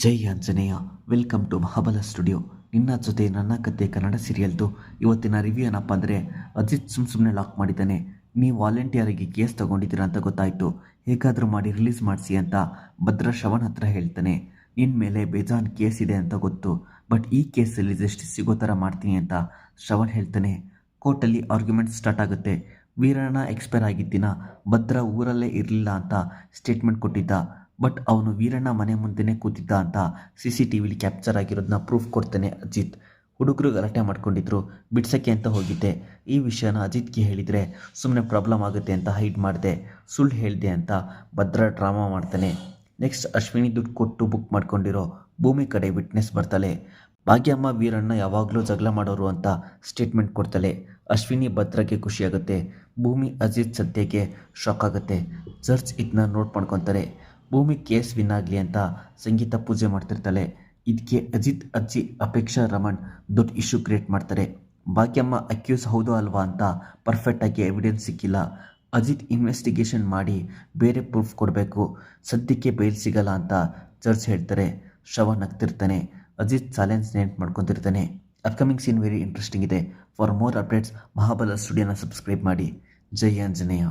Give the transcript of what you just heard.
Jai Anjaneya, welcome to Mahabala studio. ನಿನ್ನ ಜೊತೆ ನನ್ನ ಕತೆ ಕನ್ನಡ ಸೀರಿಯಲ್ದು. ಇವತ್ತಿನ ರಿವ್ಯೂ ಏನಪ್ಪ ಅಂದರೆ, ಅಜಿತ್ ಸುಮ್ ಸುಮ್ಮನೆ ಲಾಕ್ ಮಾಡಿದ್ದಾನೆ. ನೀವು ವಾಲಂಟಿಯರಿಗೆ ಕೇಸ್ ತಗೊಂಡಿದ್ದೀರಾ ಅಂತ ಗೊತ್ತಾಯಿತು. ಹೇಗಾದರೂ ಮಾಡಿ ರಿಲೀಸ್ ಮಾಡಿಸಿ ಅಂತ ಭದ್ರ ಶ್ರವಣ್ ಹತ್ರ ಹೇಳ್ತಾನೆ. ನಿನ್ನ ಮೇಲೆ ಬೇಜಾನ್ ಕೇಸ್ ಇದೆ ಅಂತ ಗೊತ್ತು. ಬಟ್ ಈ ಕೇಸಲ್ಲಿ ಜಸ್ಟಿಸ್ ಸಿಗೋ ಥರ ಮಾಡ್ತೀನಿ ಅಂತ ಶ್ರವಣ್ ಹೇಳ್ತಾನೆ. ಕೋರ್ಟಲ್ಲಿ ಆರ್ಗ್ಯುಮೆಂಟ್ ಸ್ಟಾರ್ಟ್ ಆಗುತ್ತೆ. ವೀರಣ್ಣ ಎಕ್ಸ್ಪೈರ್ ಆಗಿದ್ದಿನ ಭದ್ರ ಊರಲ್ಲೇ ಇರಲಿಲ್ಲ ಅಂತ ಸ್ಟೇಟ್ಮೆಂಟ್ ಕೊಟ್ಟಿದ್ದ. ಬಟ್ ಅವನು ವೀರಣ್ಣ ಮನೆ ಮುಂದೆನೇ ಕೂತಿದ್ದ ಅಂತ C C T V capture ಆಗಿರೋದನ್ನ proof ಕೊಡ್ತಾನೆ ಅಜಿತ್. ಹುಡುಗರು ಗಲಾಟೆ ಮಾಡ್ಕೊಂಡಿದ್ರು, ಬಿಡ್ಸಕ್ಕೆ ಅಂತ ಹೋಗಿದ್ದೆ. ಈ ವಿಷಯನ ಅಜಿತ್ಗೆ ಹೇಳಿದರೆ ಸುಮ್ಮನೆ ಪ್ರಾಬ್ಲಮ್ ಆಗುತ್ತೆ ಅಂತ ಹೈಡ್ ಮಾಡಿದೆ. ಸುಳ್ಳು ಹೇಳಿದೆ ಅಂತ ಭದ್ರ ಡ್ರಾಮಾ ಮಾಡ್ತಾನೆ. ನೆಕ್ಸ್ಟ್ ಅಶ್ವಿನಿ ದುಡ್ಡು ಕೊಟ್ಟು ಬುಕ್ ಮಾಡ್ಕೊಂಡಿರೋ ಭೂಮಿ ಕಡೆ ವಿಟ್ನೆಸ್ ಬರ್ತಾಳೆ. ಭಾಗ್ಯಮ್ಮ ವೀರಣ್ಣ ಯಾವಾಗಲೂ ಜಗಳ ಮಾಡೋರು ಅಂತ ಸ್ಟೇಟ್ಮೆಂಟ್ ಕೊಡ್ತಾಳೆ. ಅಶ್ವಿನಿ ಭದ್ರಕ್ಕೆ ಖುಷಿಯಾಗುತ್ತೆ. ಭೂಮಿ ಅಜಿತ್ ಸದ್ಯಕ್ಕೆ ಶಾಕ್ ಆಗುತ್ತೆ. ಜರ್ಜ್ ಇದನ್ನ ನೋಟ್ ಮಾಡ್ಕೊತಾರೆ. ಭೂಮಿ ಕೇಸ್ ವಿನ್ ಆಗಲಿ ಅಂತ ಸಂಗೀತ ಪೂಜೆ ಮಾಡ್ತಿರ್ತಾಳೆ. ಇದಕ್ಕೆ ಅಜಿತ್ ಅಜ್ಜಿ ಅಪೇಕ್ಷಾ ರಮಣ್ ದೊಡ್ಡ ಇಶ್ಯೂ ಕ್ರಿಯೇಟ್ ಮಾಡ್ತಾರೆ. ಭಾಗ್ಯಮ್ಮ ಅಕ್ಯೂಸ್ ಹೌದು ಅಲ್ವಾ ಅಂತ ಪರ್ಫೆಕ್ಟಾಗಿ ಎವಿಡೆನ್ಸ್ ಸಿಕ್ಕಿಲ್ಲ. ಅಜಿತ್ ಇನ್ವೆಸ್ಟಿಗೇಷನ್ ಮಾಡಿ ಬೇರೆ ಪ್ರೂಫ್ ಕೊಡಬೇಕು. ಸದ್ಯಕ್ಕೆ ಬೈಲ್ ಸಿಗಲ್ಲ ಅಂತ ಚರ್ಚ್ ಹೇಳ್ತಾರೆ. ಶವ ನಗ್ತಿರ್ತಾನೆ. ಅಜಿತ್ ಚಾಲೆಂಜ್ ನೆನ್ಪು ಮಾಡ್ಕೊತಿರ್ತಾನೆ. ಅಪ್ಕಮಿಂಗ್ ಸೀನ್ ವೆರಿ ಇಂಟ್ರೆಸ್ಟಿಂಗ್ ಇದೆ. ಫಾರ್ ಮೋರ್ ಅಪ್ಡೇಟ್ಸ್ ಮಹಾಬಲ ಸ್ಟುಡಿಯೋನ ಸಬ್ಸ್ಕ್ರೈಬ್ ಮಾಡಿ. ಜೈ ಆಂಜನೇಯ.